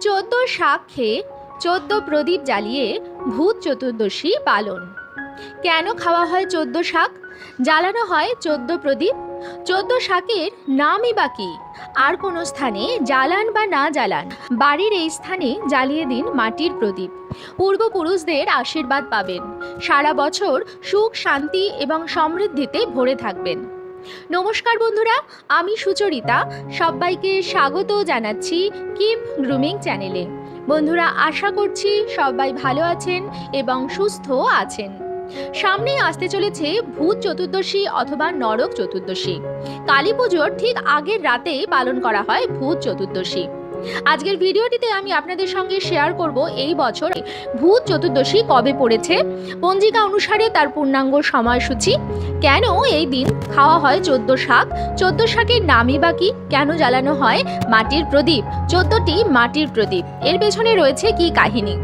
চোদ্দ শাক খেয়ে চোদ্দ প্রদীপ জ্বালিয়ে ভূত চতুর্দশী পালন। কেন খাওয়া হয় চোদ্দ শাক? জ্বালানো হয় চোদ্দ প্রদীপ। চোদ্দ শাকের নামই বাকি আর কোনো স্থানে জ্বালান বা না জ্বালান? বাড়ির এই স্থানে জ্বালিয়ে দিন মাটির প্রদীপ। পূর্বপুরুষদের আশীর্বাদ পাবেন। সারা বছর সুখ, শান্তি এবং সমৃদ্ধিতে ভরে থাকবেন। নমস্কার বন্ধুরা, আমি সুচরিতা। সবাইকে স্বাগত জানাচ্ছি কিপ গ্রুমিং চ্যানেলে। বন্ধুরা, আশা করছি সবাই ভালো আছেন এবং সুস্থ আছেন। সামনেই আসতে চলেছে ভূত চতুর্দশী অথবা নরক চতুর্দশী। কালী পুজোর ঠিক আগের রাতেই পালন করা হয় ভূত চতুর্দশী। আজকের ভিডিওটিতে আমি আপনাদের সঙ্গে শেয়ার করব এই বছর ভূত চতুর্দশী কবে পড়েছে, পঞ্জিকা অনুসারে তার পূর্ণাঙ্গ সময়সূচি, কেন এই দিন খাওয়া হয় চোদ্দ শাক, চোদ্দ শাকের নামই বা কি, কেন জ্বালানো হয় মাটির প্রদীপ, চোদ্দটি মাটির প্রদীপ, এর পেছনে রয়েছে কি কাহিনী?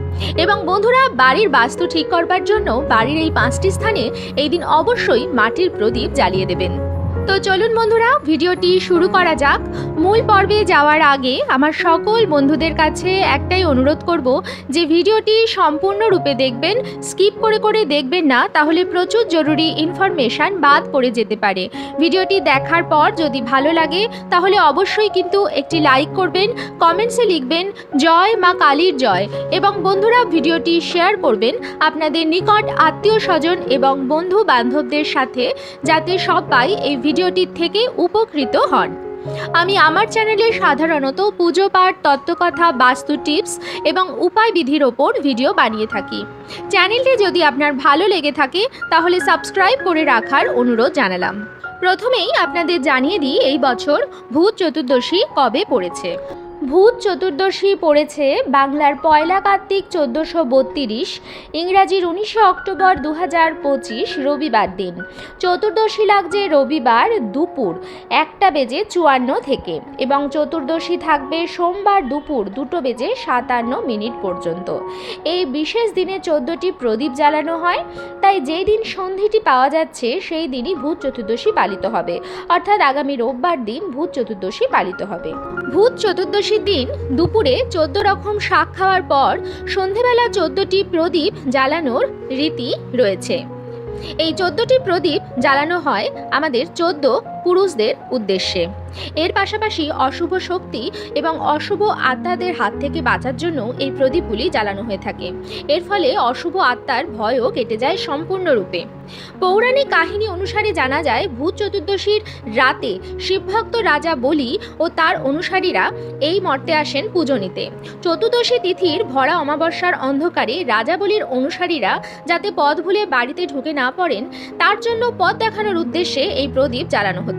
এবং বন্ধুরা, বাড়ির বাস্তু ঠিক করবার জন্য বাড়ির এই পাঁচটি স্থানে এই দিন অবশ্যই মাটির প্রদীপ জ্বালিয়ে দেবেন। তো চলুন বন্ধুরা, ভিডিওটি শুরু করা যাক। মূল পর্বে যাওয়ার আগে আমার সকল বন্ধুদের কাছে একটাই অনুরোধ করব যে ভিডিওটি সম্পূর্ণরূপে দেখবেন, স্কিপ করে করে দেখবেন না, তাহলে প্রচুর জরুরি ইনফরমেশান বাদ পড়ে যেতে পারে। ভিডিওটি দেখার পর যদি ভালো লাগে, তাহলে অবশ্যই কিন্তু একটি লাইক করবেন, কমেন্টসে লিখবেন, জয় মা কালীর জয়। এবং বন্ধুরা, ভিডিওটি শেয়ার করবেন আপনাদের নিকট আত্মীয় স্বজন এবং বন্ধু বান্ধবদের সাথে, যাতে সবাই এই ভিডিওটির থেকে উপকৃত হন। আমি আমার চ্যানেলে সাধারণত পুজো পাঠ, তত্ত্বকথা, বাস্তু টিপস এবং উপায় বিধির ওপর ভিডিও বানিয়ে থাকি। চ্যানেলটি যদি আপনার ভালো লেগে থাকে, তাহলে সাবস্ক্রাইব করে রাখার অনুরোধ জানালাম। প্রথমেই আপনাদের জানিয়ে দিই, এই বছর ভূত চতুর্দশী কবে পড়েছে? ভূত চতুর্দশী পড়েছে বাংলার পয়লা কার্তিক চোদ্দোশো বত্রিশ, ইংরাজির উনিশে অক্টোবর দু হাজার পঁচিশ, রবিবার দিন। চতুর্দশী লাগছে রবিবার দুপুর একটা বেজে চুয়ান্ন থেকে এবং চতুর্দশী থাকবে সোমবার দুপুর দুটো বেজে সাতান্ন মিনিট পর্যন্ত। এই বিশেষ দিনে চোদ্দোটি প্রদীপ জ্বালানো হয়, তাই যেই দিন সন্ধিটি পাওয়া যাচ্ছে, সেই দিনই ভূত চতুর্দশী পালিত হবে। অর্থাৎ আগামী রোববার দিন ভূত চতুর্দশী পালিত হবে। ভূত চতুর্দশীর দিন দুপুরে চোদ্দ রকম শাক খাওয়ার পর সন্ধেবেলা চোদ্দটি প্রদীপ জ্বালানোর রীতি রয়েছে। এই চোদ্দটি প্রদীপ জ্বালানো হয় আমাদের চোদ্দ পুরুষদের উদ্দেশ্যে। এর পাশাপাশি অশুভ শক্তি এবং অশুভ আত্মাদের হাত থেকে বাঁচার জন্য এই প্রদীপগুলি জ্বালানো হয়ে থাকে। এর ফলে অশুভ আত্মার ভয়ও কেটে যায় সম্পূর্ণরূপে। পৌরাণিক কাহিনী অনুসারে জানা যায়, ভূত চতুর্দশীর রাতে শিবভক্ত রাজা বলি ও তার অনুসারীরা এই মর্তে আসেন পুজো নিতে চতুর্দশী তিথির ভরা অমাবস্যার অন্ধকারে রাজা বলির অনুসারীরা যাতে পথ ভুলে বাড়িতে ঢুকে না পড়েন, তার জন্য পথ দেখানোর উদ্দেশ্যে এই প্রদীপ জ্বালানো হতো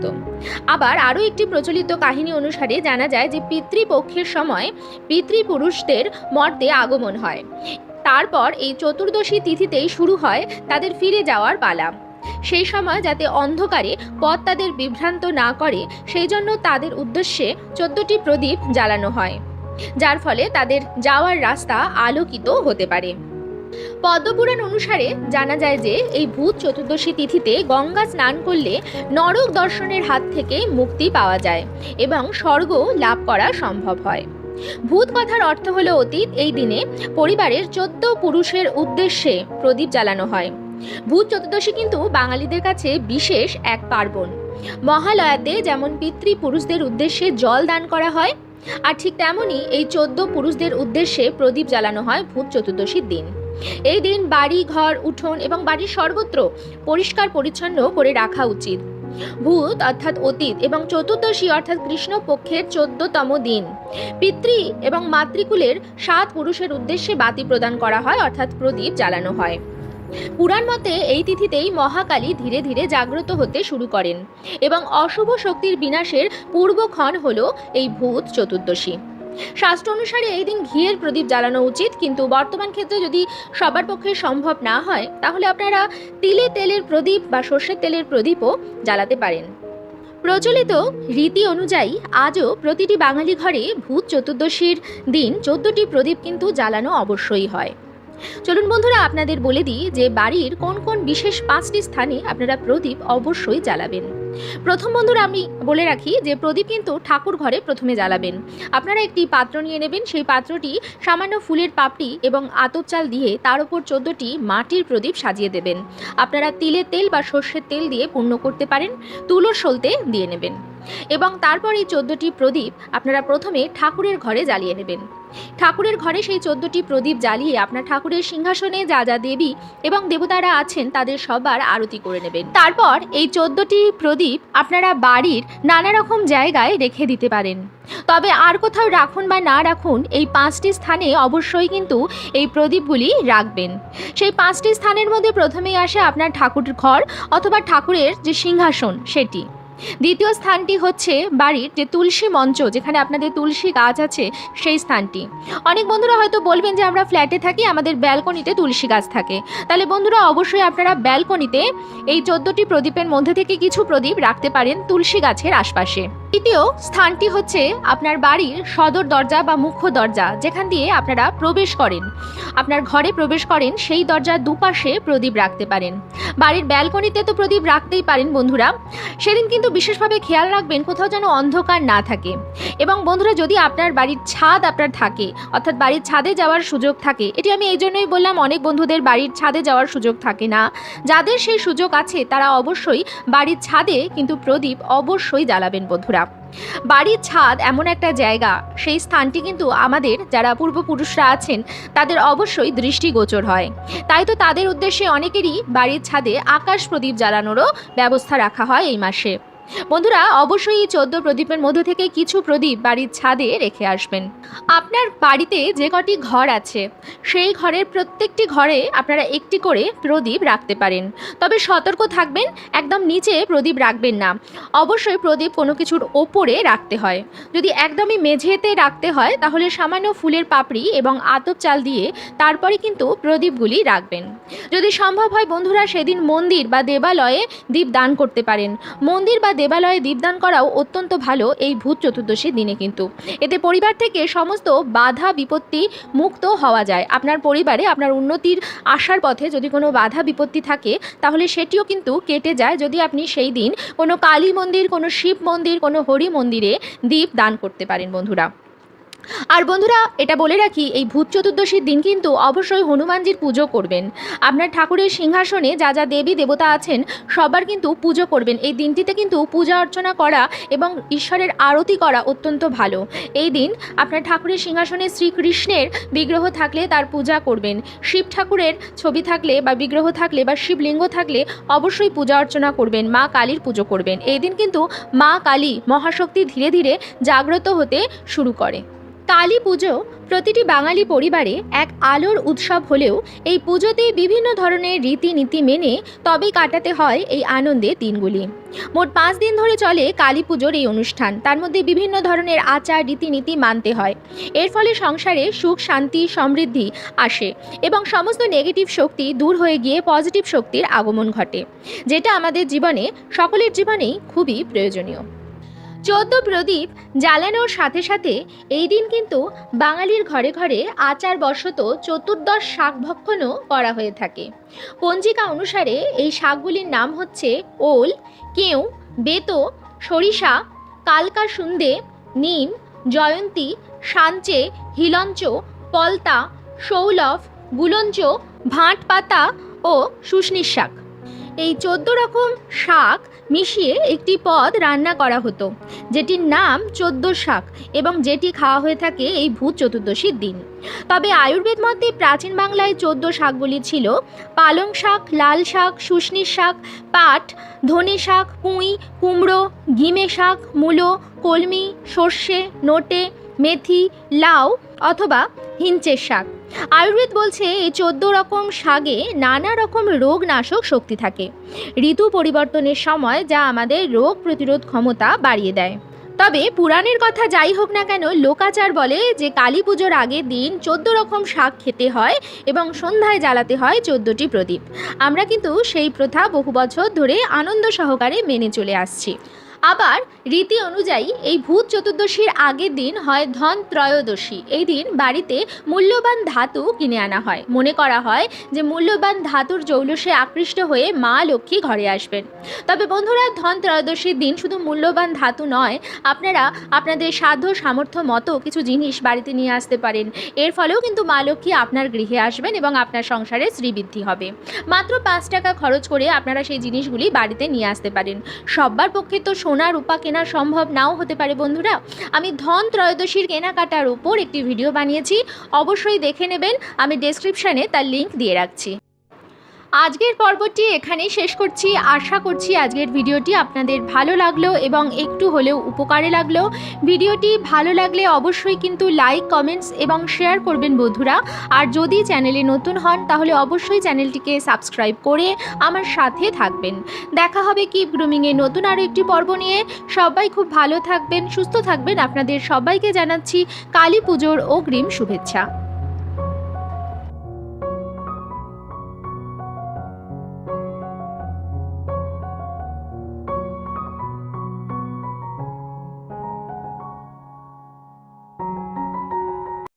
আবার আরও একটি প্রচলিত কাহিনী অনুসারে জানা যায় যে পিতৃপক্ষের সময় পিতৃপুরুষদের মর্তে আগমন হয়। তারপর এই চতুর্দশী তিথিতেই শুরু হয় তাদের ফিরে যাওয়ার পালা। সেই সময় যাতে অন্ধকারে পথ তাদের বিভ্রান্ত না করে, সেই জন্য তাদের উদ্দেশ্যে চোদ্দটি প্রদীপ জ্বালানো হয়। যার ফলে তাদের যাওয়ার রাস্তা আলোকিত হতে পারে। পদ্মপুরাণ অনুসারে জানা যায় যে এই ভূত চতুর্দশী তিথিতে গঙ্গা স্নান করলে নরক দর্শনের হাত থেকে মুক্তি পাওয়া যায় এবং স্বর্গ লাভ করা সম্ভব হয়। ভূত কথার অর্থ হলো অতীত, এই দিনে পরিবারের চোদ্দ পুরুষের উদ্দেশ্যে প্রদীপ জ্বালানো হয়। ভূত চতুর্দশী কিন্তু বাঙালিদের কাছে বিশেষ এক পার্বণ। মহালয়াতে যেমন পিতৃপুরুষদের উদ্দেশ্যে জল দান করা হয়, আর ঠিক তেমনই এই চোদ্দ পুরুষদের উদ্দেশ্যে প্রদীপ জ্বালানো হয় ভূত চতুর্দশীর দিন। এই দিন বাড়ি, ঘর, উঠোন এবং বাড়ির সর্বত্র পরিষ্কার, পরিচ্ছন্ন করে রাখা উচিত। ভূত অর্থাৎ অতীত এবং চতুর্দশী অর্থাৎ কৃষ্ণপক্ষের চোদ্দতম দিন। পিতৃ এবং মাতৃকুলের সাত পুরুষের উদ্দেশ্যে বাতি প্রদান করা হয়, অর্থাৎ প্রদীপ জ্বালানো হয়। পুরাণ মতে এই তিথিতেই মহাকালী ধীরে ধীরে জাগ্রত হতে শুরু করেন এবং অশুভ শক্তির বিনাশের পূর্বক্ষণ হল এই ভূত চতুর্দশী। শাস্ত্র অনুসারে এই দিন ঘিয়ের প্রদীপ জ্বালানো উচিত, কিন্তু বর্তমান ক্ষেত্রে যদি সবার পক্ষে সম্ভব না হয়, তাহলে আপনারা তিলে তেলের প্রদীপ বা সর্ষের তেলের প্রদীপও জ্বালাতে পারেন। প্রচলিত রীতি অনুযায়ী আজও প্রতিটি বাঙালি ঘরে ভূত চতুর্দশীর দিন চোদ্দটি প্রদীপ কিন্তু জ্বালানো অবশ্যই হয়। চলুন বন্ধুরা, আপনাদের বলে দিই যে বাড়ির কোন কোন বিশেষ পাঁচটি স্থানে আপনারা প্রদীপ অবশ্যই জ্বালাবেন। প্রথম বন্ধুরা আমি বলে রাখি যে প্রদীপ কিন্তু ঠাকুর ঘরে প্রথমে জ্বালাবেন। আপনারা একটি পাত্র নিয়ে নেবেন, সেই পাত্রটি সামান্য ফুলের পাপড়ি এবং আতর চাল দিয়ে তার উপর চোদ্দটি মাটির প্রদীপ সাজিয়ে দেবেন। আপনারা তিলের তেল বা সর্ষের তেল দিয়ে পূর্ণ করতে পারেন, তুলোর সলতে দিয়ে নেবেন। এবং তারপর এই চোদ্দোটি প্রদীপ আপনারা প্রথমে ঠাকুরের ঘরে জ্বালিয়ে নেবেন। ঠাকুরের ঘরে সেই চোদ্দোটি প্রদীপ জ্বালিয়ে আপনার ঠাকুরের সিংহাসনে যা যা দেবী এবং দেবতারা আছেন তাদের সবার আরতি করে নেবেন। তারপর এই চোদ্দোটি প্রদীপ আপনারা বাড়ির নানা রকম জায়গায় রেখে দিতে পারেন। তবে আর কোথাও রাখুন বা না রাখুন, এই পাঁচটি স্থানে অবশ্যই কিন্তু এই প্রদীপগুলি রাখবেন। সেই পাঁচটি স্থানের মধ্যে প্রথমেই আসে আপনার ঠাকুর ঘর অথবা ঠাকুরের যে সিংহাসন, সেটি। দ্বিতীয় স্থানটি হচ্ছে বাড়ির যে তুলসী মঞ্চ, যেখানে আপনাদের তুলসী গাছ আছে, সেই স্থানটি। অনেক বন্ধুরা হয়তো বলবেন যে আমরা ফ্ল্যাটে থাকি, আমাদের ব্যালকনিতে তুলসী গাছ থাকে। তাহলে বন্ধুরা অবশ্যই আপনারা ব্যালকনিতে এই চোদ্দোটি প্রদীপের মধ্যে থেকে কিছু প্রদীপ রাখতে পারেন তুলসী গাছের আশপাশে। তৃতীয় স্থানটি হচ্ছে আপনার বাড়ির সদর দরজা বা মুখ্য দরজা, যেখান দিয়ে আপনারা প্রবেশ করেন। আপনার ঘরে প্রবেশ করেন, সেই দরজার দুপাশে প্রদীপ রাখতে পারেন। বাড়ির ব্যালকনিতে তো প্রদীপ রাখতেই পারেন বন্ধুরা। সেদিন কিন্তু বিশেষভাবে খেয়াল রাখবেন কোথাও যেন অন্ধকার না থাকে। এবং বন্ধুরা, যদি আপনার বাড়ির ছাদ আপনার থাকে, অর্থাৎ বাড়ির ছাদে যাওয়ার সুযোগ থাকে, এটি আমি এই জন্যই বললাম, অনেক বন্ধুদের বাড়ির ছাদে যাওয়ার সুযোগ থাকে না। যাদের সেই সুযোগ আছে, তারা অবশ্যই বাড়ির ছাদে কিন্তু প্রদীপ অবশ্যই জ্বালাবেন বন্ধুরা। বাড়ির ছাদ এমন একটা জায়গা। সেই স্থানটি কিন্তু আমাদের যারা পূর্বপুরুষরা আছেন, তাদের অবশ্যই দৃষ্টিগোচর হয়। তাই তো তাদের উদ্দেশ্যে অনেকেরই বাড়ির ছাদে আকাশ প্রদীপ জ্বালানোরও ব্যবস্থা রাখা হয় এই মাসে। বন্ধুরা, অবশ্যই এই চোদ্দ প্রদীপের মধ্যে থেকে কিছু প্রদীপ বাড়ির ছাদে রেখে আসবেন। আপনার বাড়িতে যে কটি ঘর আছে, সেই ঘরের প্রত্যেকটি ঘরে আপনারা একটি করে প্রদীপ রাখতে পারেন। তবে সতর্ক থাকবেন, একদম নিচে প্রদীপ রাখবেন না। অবশ্যই প্রদীপ কোনো কিছুর ওপরে রাখতে হয়। যদি একদমই মেঝেতে রাখতে হয়, তাহলে সামান্য ফুলের পাপড়ি এবং আতপ চাল দিয়ে তারপরে কিন্তু প্রদীপগুলি রাখবেন। যদি সম্ভব হয় বন্ধুরা, সেদিন মন্দির বা দেবালয়ে দীপ দান করতে পারেন। মন্দির বা দেবালয়ে দীপদান করাও অত্যন্ত ভালো এই ভূত চতুর্দশীর দিনে কিন্তু। এতে পরিবার থেকে সমস্ত বাধা বিপত্তি মুক্ত হওয়া যায়। আপনার পরিবারে আপনার উন্নতির আসার পথে যদি কোনো বাধা বিপত্তি থাকে, তাহলে সেটিও কিন্তু কেটে যায় যদি আপনি সেই দিন কোনো কালী মন্দির, কোনো শিব মন্দির, কোনো হরি মন্দিরে দীপ দান করতে পারেন বন্ধুরা। আর বন্ধুরা, এটা বলে রাখি, এই ভূত চতুর্দশীর দিন কিন্তু অবশ্যই হনুমানজির পুজো করবেন। আপনার ঠাকুরের সিংহাসনে যা যা দেবী দেবতা আছেন, সবার কিন্তু পুজো করবেন। এই দিনটিতে কিন্তু পূজা অর্চনা করা এবং ঈশ্বরের আরতি করা অত্যন্ত ভালো। এই দিন আপনার ঠাকুরের সিংহাসনে শ্রীকৃষ্ণের বিগ্রহ থাকলে তার পূজা করবেন। শিব ঠাকুরের ছবি থাকলে বা বিগ্রহ থাকলে বা শিবলিঙ্গ থাকলে অবশ্যই পূজা অর্চনা করবেন, মা কালীর পুজো করবেন। এই দিন কিন্তু মা কালী মহাশক্তি ধীরে ধীরে জাগ্রত হতে শুরু করে। কালী পুজো প্রতিটি বাঙালি পরিবারে এক আলোর উৎসব হলেও এই পুজোতে বিভিন্ন ধরনের রীতিনীতি মেনে তবেই কাটাতে হয় এই আনন্দের দিনগুলি। মোট পাঁচ দিন ধরে চলে কালী পুজোর এই অনুষ্ঠান। তার মধ্যে বিভিন্ন ধরনের আচার, রীতিনীতি মানতে হয়। এর ফলে সংসারে সুখ, শান্তি, সমৃদ্ধি আসে এবং সমস্ত নেগেটিভ শক্তি দূর হয়ে গিয়ে পজিটিভ শক্তির আগমন ঘটে, যেটা আমাদের জীবনে, সকলের জীবনেই খুবই প্রয়োজনীয়। চোদ্দ প্রদীপ জ্বালানোর সাথে সাথে এই দিন কিন্তু বাঙালির ঘরে ঘরে আচার বশত চতুর্দশ শাক ভক্ষণও করা হয়ে থাকে। পঞ্জিকা অনুসারে এই শাকগুলির নাম হচ্ছে ওল, কেউ, বেতো, সরিষা, কালকা সুন্দে, নিম, জয়ন্তী, সাঞ্চে, হিলঞ্চ, পলতা, সৌলভ, গুলঞ্চ ভাঁট পাতা ও শুশনির শাক। এই চোদ্দ রকম শাক মিশিয়ে একটি পদ রান্না করা হতো, যেটির নাম চোদ্দ শাক এবং যেটি খাওয়া হয়ে থাকে এই ভূত চতুর্দশীর দিন। তবে আয়ুর্বেদ মতে প্রাচীন বাংলায় চোদ্দ শাকগুলি ছিল, পালং শাক, লাল শাক শুশনির শাক, পাট, ধনে শাক, পুঁই, কুমড়ো গিমে শাক, মূলো, কলমি, সর্ষে, নোটে, মেথি, লাউ অথবা হিঞ্চের শাক। আয়ুর্বেদ বলছে এই চোদ্দ রকম শাকে নানা রকম রোগ নাশক শক্তি থাকে। ঋতু পরিবর্তনের সময় যা আমাদের রোগ প্রতিরোধ ক্ষমতা বাড়িয়ে দেয়। তবে পুরাণের কথা যাই হোক না কেন, লোকাচার বলে যে কালী পুজোর আগের দিন চোদ্দ রকম শাক খেতে হয় এবং সন্ধ্যায় জ্বালাতে হয় চোদ্দটি প্রদীপ। আমরা কিন্তু সেই প্রথা বহু বছর ধরে আনন্দ সহকারে মেনে চলে আসছি। আবার রীতি অনুযায়ী এই ভূত চতুর্দশীর আগের দিন হয় ধন ত্রয়োদশী। এই দিন বাড়িতে মূল্যবান ধাতু কিনে আনা হয়। মনে করা হয় যে মূল্যবান ধাতুর জৌলসে আকৃষ্ট হয়ে মা লক্ষ্মী ঘরে আসবেন। তবে বন্ধুরা, ধন ত্রয়োদশীর দিন শুধু মূল্যবান ধাতু নয়, আপনারা আপনাদের সাধ্য সামর্থ্য মতো কিছু জিনিস বাড়িতে নিয়ে আসতে পারেন। এর ফলেও কিন্তু মা লক্ষ্মী আপনার গৃহে আসবেন এবং আপনার সংসারে শ্রীবৃদ্ধি হবে। মাত্র পাঁচ টাকা খরচ করে আপনারা সেই জিনিসগুলি বাড়িতে নিয়ে আসতে পারেন। সব্বার পক্ষে তো সোনা, রূপা কেনা সম্ভব নাও হতে পারে বন্ধুরা। আমি ধন ত্রয়োদশীর কেনাকাটার উপর একটি ভিডিও বানিয়েছি। অবশ্যই দেখে নেবেন। আমি ডেসক্রিপশানে তার লিঙ্ক দিয়ে রাখছি। আজকের পর্বটি এখানেই শেষ করছি। আশা করছি আজকের ভিডিওটি আপনাদের ভালো লাগল এবং একটু হলেও উপকারে লাগল। ভিডিওটি ভালো লাগলে অবশ্যই কিন্তু লাইক, কমেন্টস এবং শেয়ার করবেন বন্ধুরা। আর যদি চ্যানেলে নতুন হন, তাহলে অবশ্যই চ্যানেলটিকে সাবস্ক্রাইব করে আমার সাথে থাকবেন। দেখা হবে কি গ্রুমিংয়ে নতুন আরও একটি পর্ব নিয়ে। সবাই খুব ভালো থাকবেন, সুস্থ থাকবেন। আপনাদের সবাইকে জানাচ্ছি কালী পুজোর অগ্রিম শুভেচ্ছা।